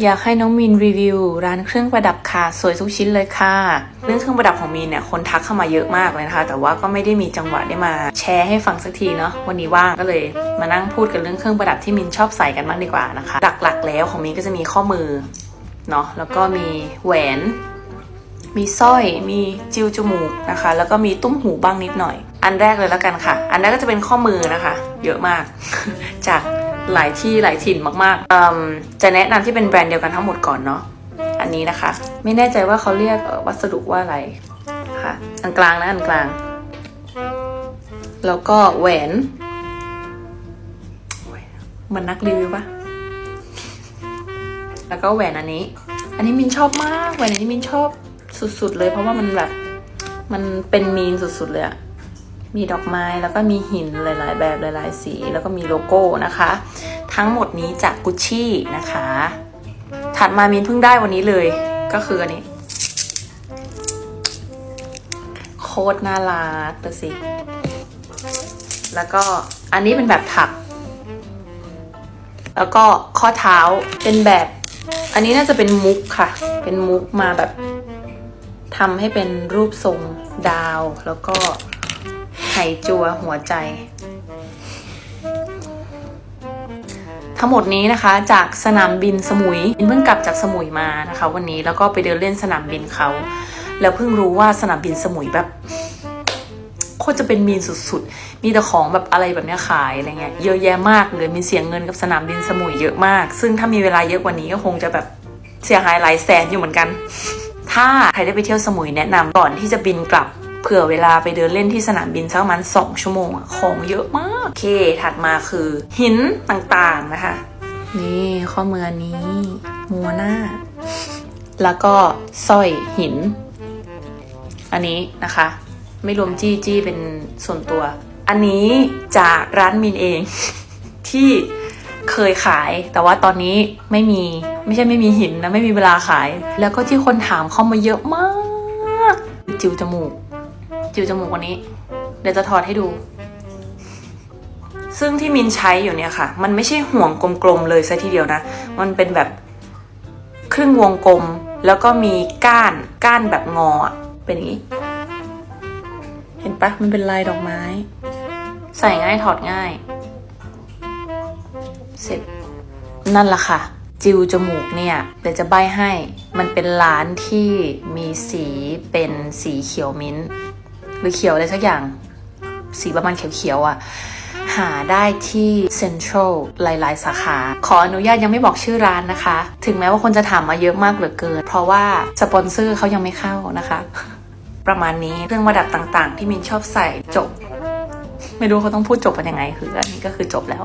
อยากให้น้องมีนรีวิว ร้านเครื่องประดับค่ะสวยทุกชิ้นเลยค่ะ เรื่องเครื่องประดับของมีนเนี่ยคนทักเข้ามาเยอะมากเลยนะคะ แต่ว่าก็ไม่ได้มีจังหวะได้มาแชร์ให้ฟังสักทีเนาะวันนี้ว่างก็เลยมานั่งพูดกันเรื่องเครื่องประดับที่มินชอบใส่กันบ้างดีกว่านะคะ หลักๆ แล้วของมินก็จะมีข้อมือเนาะแล้วก็มีแหวน มีสร้อย มีจิวจมูกนะคะ แล้วก็มีตุ้มหูบ้างนิดหน่อย อันแรกเลยแล้วกันค่ะ อันแรกก็จะเป็นข้อมือนะคะ เยอะมากจาก หลายที่หลายถิ่นมากๆจะแนะนำที่เป็นแบรนด์เดียวกันทั้งหมดก่อนเนาะอันนี้นะคะ ไม่แน่ใจว่าเขาเรียกวัสดุว่าอะไรค่ะอันกลางนะอันกลาง แล้วก็แหวนมันนักรีวิวปะแล้วก็แหวนอันนี้ อันนี้มินชอบมากแหวนอันนี้มินชอบสุดๆเลย เพราะว่ามันแบบมันเป็นมีนสุดๆเลยอะ มีดอกไม้แล้วก็มีหินหลาย ๆ แบบหลาย ๆ สี แล้วก็มีโลโก้นะคะ ทั้งหมดนี้จากกุชชี่นะคะ ถัดมามินเพิ่งได้วันนี้เลยก็คืออันนี้โคตรน่ารักดูสิ แล้วก็อันนี้เป็นแบบถัก แล้วก็ข้อเท้าเป็นแบบ อันนี้น่าจะเป็นมุกค่ะ เป็นมุกมาแบบทำให้เป็นรูปทรงดาวแล้วก็ ไหจัวหัวใจ ทั้งหมดนี้นะคะ จากสนามบินสมุยเพิ่งกลับจากสมุยมานะคะ วันนี้แล้วก็ไปเดินเล่นสนามบินเขา แล้วเพิ่งรู้ว่าสนามบินสมุยแบบโคตรจะเป็นมีนสุดๆ มีแต่ของแบบอะไรแบบนี้ขายอะไรเงี้ย เยอะแยะมากเลยมีเสียงเงินกับสนามบินสมุยเยอะมาก ซึ่งถ้ามีเวลาเยอะกว่านี้ก็คงจะแบบเสียหายหลายแสนอยู่เหมือนกัน ถ้าใครได้ไปเที่ยวสมุยแนะนำก่อนที่จะบินกลับ เผื่อเวลาไปเดินเล่นที่สนามบินสักประมาณสองชั่วโมงอะของเยอะมาก โอเค ถัดมาคือ หินต่างๆนะคะ นี่ข้อมือนี้ มัวหน้า แล้วก็สร้อยหิน อันนี้นะคะ ไม่รวมจี้จี้เป็นส่วนตัว อันนี้จากร้านมินเอง ที่เคยขาย แต่ว่าตอนนี้ไม่มีไม่ใช่ไม่มีหินนะ ไม่มีเวลาขาย แล้วก็ที่คนถามเข้ามาเยอะมาก จิวจมูก จิวจมูกวันนี้ เดี๋ยวจะถอดให้ดู ซึ่งที่มินใช้อยู่เนี่ยค่ะ มันไม่ใช่ห่วงกลมๆเลยซะทีเดียวนะ มันเป็นแบบครึ่งวงกลม แล้วก็มีก้านก้านแบบงอเป็นอย่างนี้ เห็นปะมันเป็นลายดอกไม้ ใส่ง่ายถอดง่าย เสร็จนั่นละค่ะจิวจมูกเนี่ยเดี๋ยวจะใบให้ มันเป็นร้านที่มีสีเป็นสีเขียวมิ้นท์ หรือเขียวอะไรสักอย่าง สีประมาณเขียวๆอะหาได้ที่เซ็นทรัลหลายๆ สาขา ขออนุญาตยังไม่บอกชื่อร้านนะคะ ถึงแม้ว่าคนจะถามมาเยอะมากเหลือเกิน เพราะว่าสปอนเซอร์เขายังไม่เข้านะคะ ประมาณนี้เครื่องประดับต่างๆ ที่มินชอบใส่จบ ไม่รู้เขาต้องพูดจบกันยังไง คืออันนี้ก็คือจบแล้ว